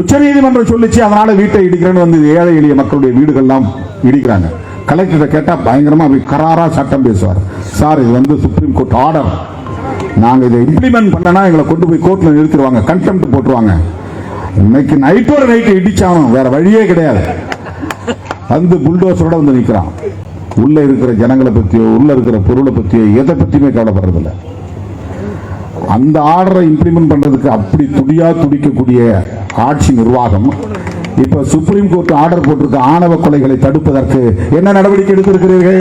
உச்சநீதிமன்றம் சொல்லிச்சு அதனால வீட்டை இடிக்கிறேன்னு வந்து ஏழை எளிய மக்களுடைய வீடுகள்லாம் இடிக்கிறாங்க. கலெக்டரை கேட்டா பயங்கரமா அப்படி கராரா சட்டம் பேசுவார். சார் இது வந்து சுப்ரீம் கோர்ட் ஆர்டர் நாங்க இதை இம்ப்ளிமெண்ட் பண்ணனா எங்களை கொண்டு போய் கோர்ட்ல நிறுத்திடுவாங்க கண்டெம்ட் போட்டுருவாங்க. இன்னைக்கு நைட்டோட நைட்டு இடிச்சாலும் வேற வழியே கிடையாது. வந்து புல்டோசரோட வந்து நிக்கிறான். உள்ள இருக்கிற ஜனங்களை பற்றியோ உள்ள இருக்கிற பொருளை பற்றியோ எதை பத்தியுமே கவலைப்படுறதில்ல. அந்த ஆர்டரை இம்ப்ளிமெண்ட் பண்றதுக்கு அப்படி துடியா துடிக்கக்கூடிய ஆட்சி நிர்வாகம். இப்ப சுப்ரீம் கோர்ட் ஆர்டர் போட்டிருக்க ஆணவ கொலைகளை தடுப்பதற்கு என்ன நடவடிக்கை எடுத்திருக்கிறீர்கள்?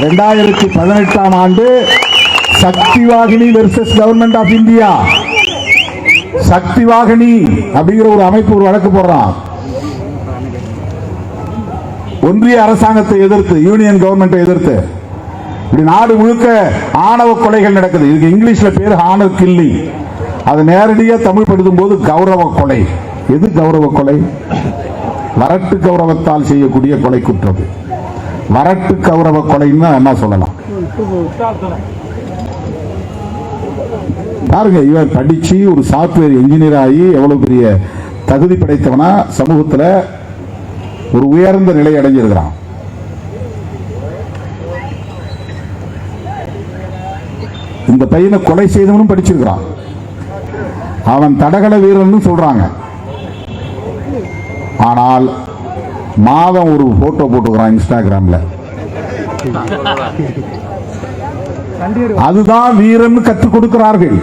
இரண்டாயிரத்தி பதினெட்டாம் ஆண்டு Shakti Vahini versus government of India Shakti Vahini அப்படிங்கிற ஒரு அமைப்பு ஒரு வழக்கு போடுறான். ஒன்றிய அரசாங்கத்தை எதிர்த்து யூனியன் கவர்மெண்ட்டை எதிர்த்து. இப்படி நாடு முழுக்க ஆணவ கொலைகள் நடக்குது. இதுக்கு இங்கிலீஷ்ல பேர் ஆணவ கில்லி. அது நேரடியா தமிழ் படுத்தும் போது கௌரவ கொலை. எது கௌரவ கொலை? வரட்டு கௌரவத்தால் செய்யக்கூடிய கொலை குற்றம். வரட்டு கௌரவ கொலைன்னு என்ன சொல்லலாம்? பாருங்க இவன் படிச்சு ஒரு சாஃப்ட்வேர் இன்ஜினியர் ஆகி எவ்வளவு பெரிய தகுதி படைத்தவனா சமூகத்துல ஒரு உயர்ந்த நிலை அடைஞ்சிருக்கிறான். இந்த பையனை கொலை செய்தவனும் படிச்சிருக்கிறான். அவன் தடகள வீரன் சொல்றாங்க. ஆனால் மாதம் ஒரு போட்டோ போட்டுக்கிறான் இன்ஸ்டாகிராம்ல அதுதான் வீரன் கற்றுக் கொடுக்கிறார்கள்.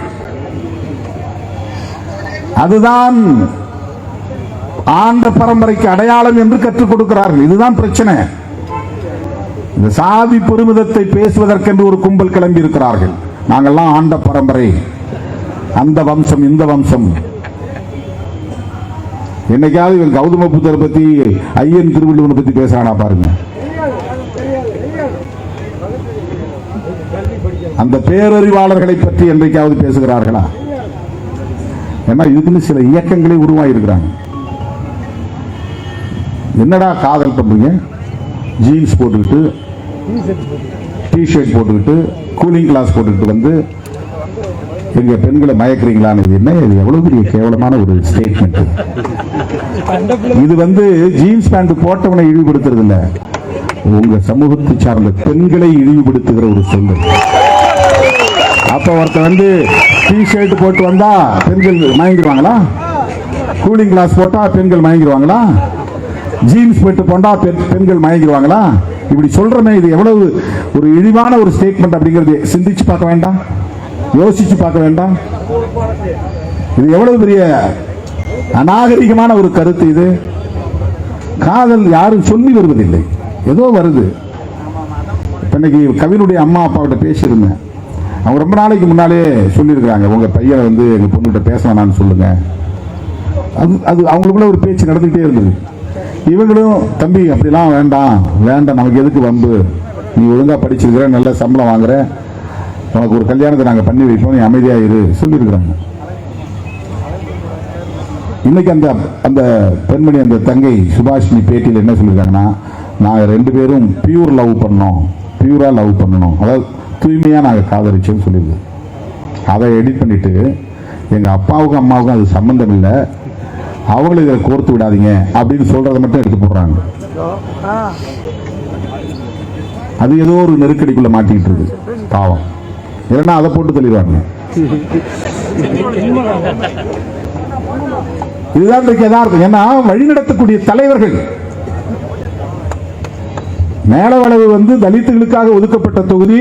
அதுதான் ஆண்ட பரம்பரைக்கு அடையாளம் என்று கற்றுக் கொடுக்கிறார்கள். இதுதான் பிரச்சனை. இந்த சாதி பெருமிதத்தை பேசுவதற்கென்று ஒரு கும்பல் கிளம்பி இருக்கிறார்கள் நாங்கள்லாம் ஆண்ட பரம்பரை. அந்த வம்சம் இந்த வம்சம். என்னைக்காவது இவன் கௌதம புத்தரை பத்தி ஐயன் திருவள்ளுவனை பத்தி பேசுறானா பாருங்க. அந்த பேரறிவாளர்களை பற்றி என்றைக்காவது பேசுகிறார்களா? ஏன்னா இதுக்குன்னு சில இயக்கங்களே உருவாகியிருக்கிறாங்க. என்னடா காதல் பண்றீங்க ஜீன்ஸ் போட்டுக்கிட்டு டிஷர்ட் போட்டுக்கிட்டு கூலிங் கிளாஸ் போட்டுக்கிட்டு வந்து எங்க பெண்களை மயக்கிறீங்களான்னு என்ன இது எவ்வளவு பெரிய கேவலமான ஒரு ஸ்டேட்மெண்ட் இது வந்து ஜீன்ஸ் பேண்ட் போட்டவனை இழிவுபடுத்துறது இல்ல உங்க சமூகத்தை சார்ந்த பெண்களை இழிவுபடுத்துகிற ஒரு சொல்லு. அப்ப ஒருத்தன் வந்து டிஷர்ட் போட்டு வந்தா பெண்கள் மயங்கிடுவாங்களா? கூலிங் கிளாஸ் போட்டா பெண்கள் மயங்கிடுவாங்களா? ஜீன்ஸ் போட்டு போண்டா பெண்- பெண்கள் மயங்கிடுவாங்களா? இப்படி சொல்றமே இது எவ்வளவு ஒரு இழிவான ஒரு ஸ்டேட்மெண்ட் அப்படிங்கிறது சிந்திச்சு பார்க்க வேண்டாம். யோசிச்சு பார்க்க வேண்டாம். இது எவ்வளவு பெரிய அநாகரிகமான ஒரு கருத்து இது. காதல் யாரும் சொல்லி வருவதில்லை. ஏதோ வருது. இன்னைக்கு கவினுடைய அம்மா அப்பாவிட்ட பேசியிருந்தேன். அவங்க ரொம்ப நாளைக்கு முன்னாலே சொல்லியிருக்கிறாங்க உங்கள் பையன் வந்து எங்கள் பொண்ணுகிட்ட பேச வேணாம்னு சொல்லுங்க. அது அது அவங்களுக்குள்ள ஒரு பேச்சு நடந்துகிட்டே இருந்தது. இவங்களும் தம்பி அப்படிலாம் வேண்டாம். வேண்டாம் நமக்கு எதுக்கு வம்பு? நீ ஒழுங்காக படிச்சிருக்கிற நல்ல சம்பளம் வாங்குற. உனக்கு ஒரு கல்யாணத்தை நாங்கள் பண்ணி வைப்போம். நீ அமைதியாக இரு. சொல்லியிருக்கிறாங்க. இன்னைக்கு அந்த அந்த பெண்மணி அந்த தங்கை சுபாஷினி பேட்டியில் என்ன சொல்லியிருக்காங்கன்னா நாங்கள் ரெண்டு பேரும் பியூர் லவ் பண்ணோம். பியூராக லவ் பண்ணணும். அதாவது தூய்மையாக நாங்கள் காதலிச்சோம்னு சொல்லியிருக்கு அதை எடிட் பண்ணிட்டு எங்கள் அப்பாவுக்கும் அம்மாவுக்கும் அது சம்மந்தம் இல்லை. அவங்களும் இதை கோர்த்து விடாதீங்க அப்படின்னு சொல்கிறத மட்டும் எடுத்து போடுறாங்க. அது ஏதோ ஒரு நெருக்கடிக்குள்ளே மாட்டிக்கிட்டு இருக்கு. பாவம். இல்லைன்னா அதை போட்டு தள்ளிடுவாங்க. இதுதான் இன்றைக்கு யதார்த்தம். ஏன்னா வழிநடத்தக்கூடிய தலைவர்கள் மேலவளவு வந்து தலித்துகளுக்காக ஒதுக்கப்பட்ட தொகுதி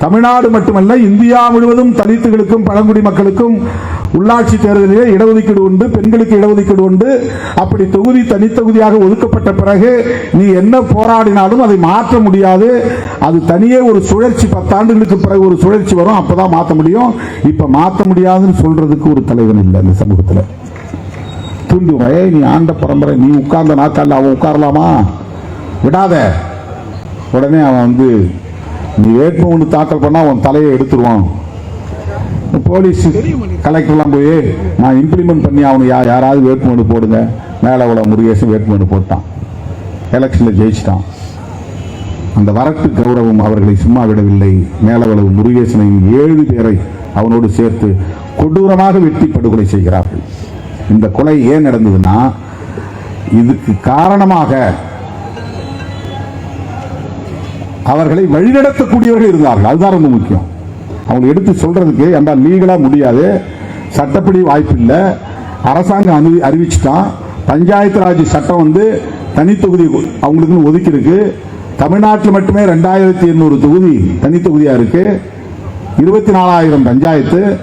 தமிழ்நாடு மட்டுமல்ல இந்தியா முழுவதும் தலித்துகளுக்கும் பழங்குடி மக்களுக்கும் உள்ளாட்சி தேர்தலிலே இடஒதுக்கீடு உண்டு பெண்களுக்கு இடஒதுக்கீடு உண்டு. அப்படி தொகுதி தனித்தொகுதியாக ஒதுக்கப்பட்ட பிறகு நீ என்ன போராடினாலும் அதை மாற்ற முடியாது. அது தனியே ஒரு சுழற்சி பத்தாண்டுகளுக்கு பிறகு ஒரு சுழற்சி வரும். அப்பதான் மாற்ற முடியும். இப்ப மாற்ற முடியாதுன்னு சொல்றதுக்கு ஒரு தலைவன் இல்லை இந்த சமூகத்தில். துண்டு ஏய் நீ ஆண்ட பரம்பரை நீ உட்கார்ந்த நாக்கால அவன் உட்காரலாமா? விடாத. உடனே அவன் வந்து நீ வேட்புமனு தாக்கல் பண்ணால் அவன் தலையை எடுத்துருவான். போலீஸ் கலெக்டர்லாம் போய் நான் இம்ப்ளிமெண்ட் பண்ணி அவனுக்கு யார் யாராவது வேட்புமனு போடுங்க. மேலே உள்ள முருகேசன் வேட்புமனு போட்டான். எலெக்ஷனில் ஜெயிச்சிட்டான். அந்த வரட்டு கௌரவம் அவர்களை சும்மா விடவில்லை. மேலவளவு முருகேசனையும் ஏழு பேரை அவனோடு சேர்த்து கொடூரமாக வெட்டி படுகொலை செய்கிறார்கள். இந்த கொலை ஏன் நடந்ததுன்னா இதுக்கு காரணமாக அவர்களை வழிநடத்தக்கூடியவர்கள் இருந்தார்கள். அதுதான் ரொம்ப முக்கியம். அவங்க எடுத்து சொல்றதுக்கு ஏண்டா லீகலாக முடியாது? சட்டப்படி வாய்ப்பு இல்லை அரசாங்கம் அனு அறிவிச்சுட்டான். பஞ்சாயத்து ராஜ் சட்டம் வந்து தனித்தொகுதி அவங்களுக்குன்னு ஒதுக்கியிருக்கு. தமிழ்நாட்டில் மட்டுமே ரெண்டாயிரத்தி எண்ணூறு தொகுதி தனித்தொகுதியாக இருக்கு. இருபத்தி நாலாயிரம் பஞ்சாயத்து.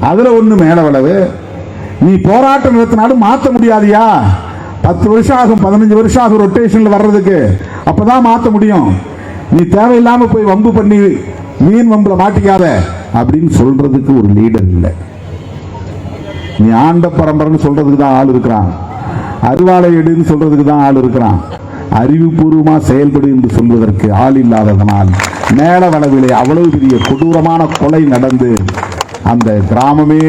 அதில் ஒன்று மேலவளவு. நீ போராட்டம் நடத்தினாலும் மாற்ற முடியாதியா? பத்து வருஷம் ஆகும் பதினஞ்சு வருஷம் ஆகும் ரொட்டேஷனில் வர்றதுக்கு. அப்பதான் மாற்ற முடியும். நீ தேவையில்லாமல் போய் வம்பு பண்ணி மீன் வம்புல மாட்டிக்காத அப்படின்னு சொல்றதுக்கு ஒரு லீடர் இல்லை. நீ ஆண்ட பரம்பரைன்னு சொல்றதுக்கு தான் ஆள் இருக்கிறான். அருவாளை எடுன்னு சொல்றதுக்கு தான் ஆள் இருக்கிறான். அறிவுபூர்வமா செயல்படு என்று சொல்வதற்கு ஆள் இல்லாததனால் மேல வளவிலே அவ்வளவு பெரிய கொடூரமான கொலை நடந்து அந்த கிராமமே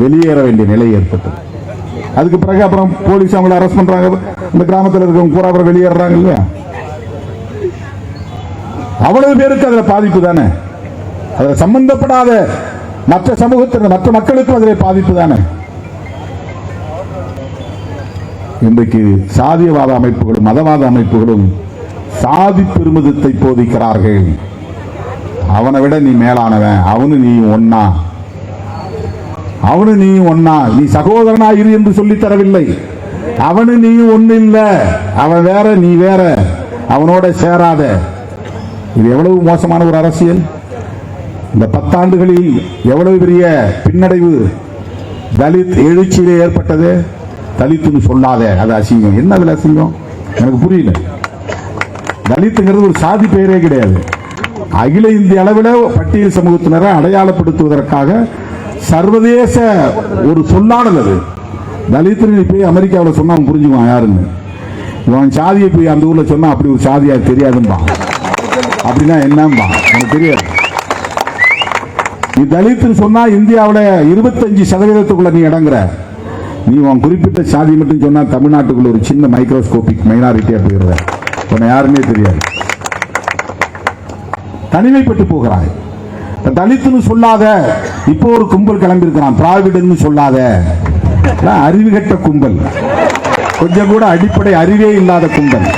வெளியேற வேண்டிய நிலை ஏற்பட்டது. அதுக்கு பிறகு அப்புறம் போலீஸ் அவங்களை அரெஸ்ட் பண்றாங்க. இந்த கிராமத்தில் இருக்கவங்க பூரா வெளியேறாங்க இல்லையா? அவ்வளவு பேருக்கு அதில் பாதிப்பு தானே? அதில் சம்பந்தப்படாத மற்ற சமூகத்தினர் மற்ற மக்களுக்கும் அதில் பாதிப்பு தானே? இன்றைக்கு சாதியவாத அமைப்புகளும் மதவாத அமைப்புகளும் சாதி பெருமிதத்தை போதிக்கிறார்கள். அவனை விட நீ மேலானவன் அவனு நீ ஒன்னா அவனு நீ ஒன்னா நீ சகோதரனா இரு என்று சொல்லி தரவில்லை. அவனு நீ ஒன்னு இல்லை அவன் வேற நீ வேற. அவனோட சேராத. இது எவ்வளவு மோசமான ஒரு அரசியல்? இந்த பத்தாண்டுகளில் எவ்வளவு பெரிய பின்னடைவு தலித் எழுச்சியிலே ஏற்பட்டது? தலித்துன்னு சொல்லாத அது அசிங்கம். என்ன அதில் அசிங்கம்? எனக்கு புரியல. தலித்துங்கிறது ஒரு சாதி பெயரே கிடையாது. அகில இந்திய அளவில் பட்டியல் சமூகத்தினரை அடையாளப்படுத்துவதற்காக சர்வதேச ஒரு சொல்லாடல் அது. தலித்துன்னு போய் அமெரிக்காவில் சொன்னால் அவன் புரிஞ்சுக்குவான் யாருன்னு. இவன் சாதியை போய் அந்த ஊரில் சொன்னால் அப்படி ஒரு சாதியாக தெரியாதும்பான் அப்படின்னா என்னம்பா எனக்கு தெரியாது. நீ தலித்துன்னு சொன்னா இந்தியாவில் இருபத்தஞ்சு சதவீதத்துக்குள்ள நீ இடங்குற. நீ உன் குறிப்பிட்ட சாதி மட்டும் சொன்னா தமிழ்நாட்டுக்குள்ள ஒரு சின்ன மைக்ரோஸ்கோபிக் மைனாரிட்டியா போயிடுற உன்னை யாருமே தெரியாது. தனிமைப்பட்டு போகிறாய். தலித்துன்னு சொல்லாத இப்போ ஒரு கும்பல் கிளம்பியிருக்கிறான். திராவிடன்னு சொல்லாத. அறிவு கட்ட கும்பல். கொஞ்சம் கூட அடிப்படை அறிவே இல்லாத கும்பல்.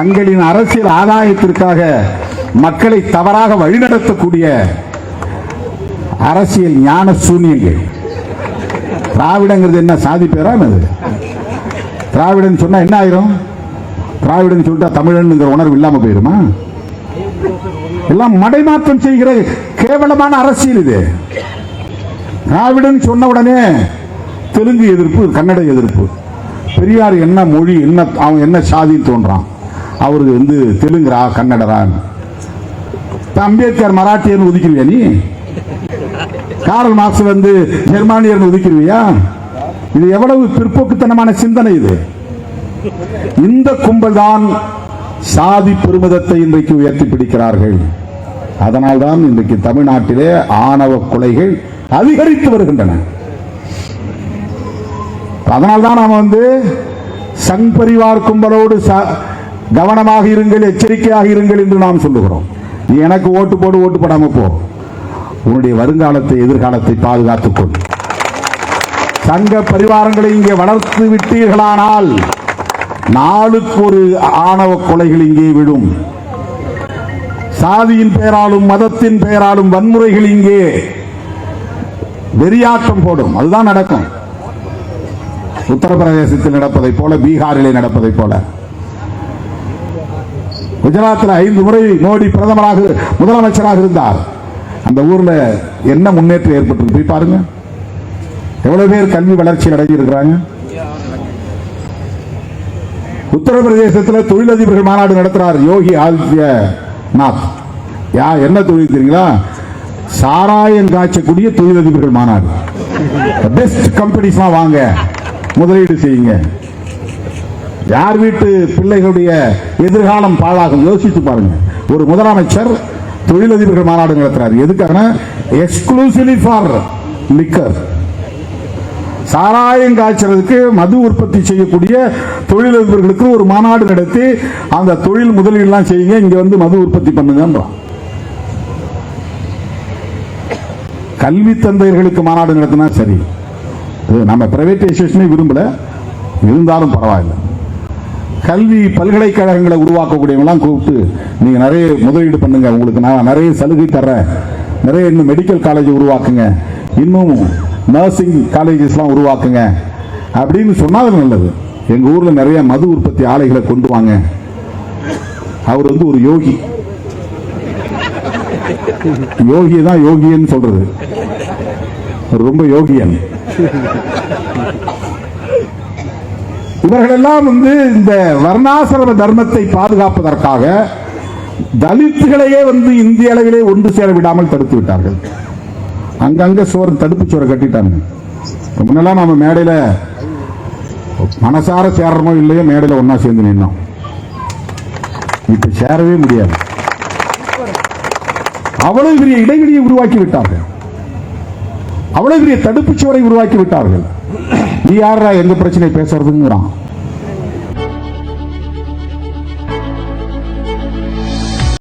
தங்களின் அரசியல் ஆதாயத்திற்காக மக்களை தவறாக வழிநடத்தக்கூடிய அரசியல் ஞான சூன்யங்கள். திராவிடங்கிறது என்ன? சாதி பேரா என்னது? திராவிடன் சொன்னா என்ன ஆயிரும்? திராவிடன் சொல்லிட்டா தமிழன்ங்கிற உணர்வு இல்லாம போயிருமா? எல்லாம் மடைமாற்றம் செய்கிற கேவலமான அரசியல் இது. திராவிடன் சொன்ன உடனே தெலுங்கு எதிர்ப்பு கன்னட எதிர்ப்பு. பெரியார் என்ன மொழி என்ன அவன் என்ன சாதி தோன்றான். அவருக்கு வந்து தெலுங்குரா கன்னடரா? இப்ப அம்பேத்கர் மராட்டியர்னு ஒதுக்கிறியா நீ? காரல் மார்க்ஸ் வந்து ஜெர்மானியர்னு ஒதுக்கிடுவியா இது எவ்வளவு பிற்போக்குத்தனமான சிந்தனை இது. இந்த கும்பல் தான் சாதி பெருமிதத்தை இன்றைக்கு உயர்த்தி பிடிக்கிறார்கள். அதனால்தான் இன்றைக்கு தமிழ்நாட்டிலே ஆணவ கொலைகள் அதிகரித்து வருகின்றன. அதனால்தான் நாம் வந்து சங் பரிவார் கும்பலோடு ச- கவனமாக இருங்கள் எச்சரிக்கையாக இருங்கள் என்று நாம் சொல்லுகிறோம். நீ எனக்கு ஓட்டு போடு ஓட்டு போடாம போ. உன்னுடைய வருங்காலத்தை எதிர்காலத்தை பாதுகாத்துக் கொள். சங்க பரிவாரங்களை இங்கே வளர்த்து விட்டீர்களானால் நாளுக்கு ஒரு ஆணவ கொலைகள் இங்கே விடும் சாதியின் பெயராலும் மதத்தின் பெயராலும் வன்முறைகள் இங்கே வெறியாட்டம் போடும். அதுதான் நடக்கும். உத்தரப்பிரதேசத்தில் நடப்பதைப் போல பீகாரிலே நடப்பதை போல. குஜராத்தில் ஐந்து முறை மோடி பிரதமராக முதலமைச்சராக இருந்தார். அந்த ஊர்ல என்ன முன்னேற்றம் ஏற்பட்டு போய் பாருங்க. எவ்வளவு பேர் கல்வி வளர்ச்சி அடைஞ்சிருக்கிறாங்க உத்தரப்பிரதேசத்தில் தொழிலதிபர்கள் மாநாடு நடத்துறார் யோகி ஆதித்யநாத். யா என்ன தொழில் தெரியுங்களா? சாராயம் காய்ச்சக்கூடிய தொழிலதிபர்கள் மாநாடு. பெஸ்ட் கம்பெனிஸ்லாம் வாங்க. முதலீடு செய்யுங்க. யார் வீட்டு பிள்ளைகளுடைய எதிர்காலம் பாழாகும்? யோசித்து பாருங்க. ஒரு முதலமைச்சர் தொழிலதிபர்கள் மாநாடு நடத்துறாரு. எதுக்காக எக்ஸ்க்ளூசிவ்லி ஃபார் லிக்கர் சாராயம் காய்ச்சறதுக்கு மது உற்பத்தி செய்யக்கூடிய தொழிலதிபர்களுக்கு ஒரு மாநாடு நடத்தி அந்த தொழில் முதலீடுலாம் செய்யுங்க இங்க வந்து மது உற்பத்தி பண்ணுங்கன்றான் கல்வி தந்தையர்களுக்கு மாநாடு நடத்தினா சரி. இது நம்ம பிரைவேட்டைசேஷனே விரும்பல. இருந்தாலும் பரவாயில்லை. கல்வி பல்கலைக்கழகங்களை உருவாக்கக்கூடியவங்களாம் கூப்பிட்டு நீங்கள் நிறைய முதலீடு பண்ணுங்க உங்களுக்கு நான் நிறைய சலுகை தர்றேன். நிறைய இன்னும் மெடிக்கல் காலேஜ் உருவாக்குங்க. இன்னும் நர்சிங் காலேஜஸ்லாம் உருவாக்குங்க. அப்படின்னு சொன்னால் நல்லது. எங்கள் ஊரில் நிறைய மது உற்பத்தி ஆலைகளை கொண்டு வாங்க. அவர் வந்து ஒரு யோகி. யோகி தான் யோகின்னு சொல்றது. ரொம்ப யோகியன். இவர்களெல்லாம் வந்து இந்த வர்ணாசிரம தர்மத்தை பாதுகாப்பதற்காக தலித்துகளையே வந்து இந்திய அளவிலே ஒன்று சேர விடாமல் தடுத்து விட்டார்கள். அங்கங்க சோறு தடுப்பு சுவரை கட்டிட்டாங்க முன்னெல்லாம் நம்ம மேடையில மனசார சேரமோ இல்லையோ மேடையில ஒன்றா சேர்ந்து நின்னோம். இப்போ சேரவே முடியாது. அவ்வளவு பெரிய இடைவெளியை உருவாக்கி விட்டார்கள். அவ்வளவு பெரிய தடுப்பு சுவரை உருவாக்கி விட்டார்கள். நீ யாரா எங்க பிரச்சனை பேசுறதுங்கிறான்.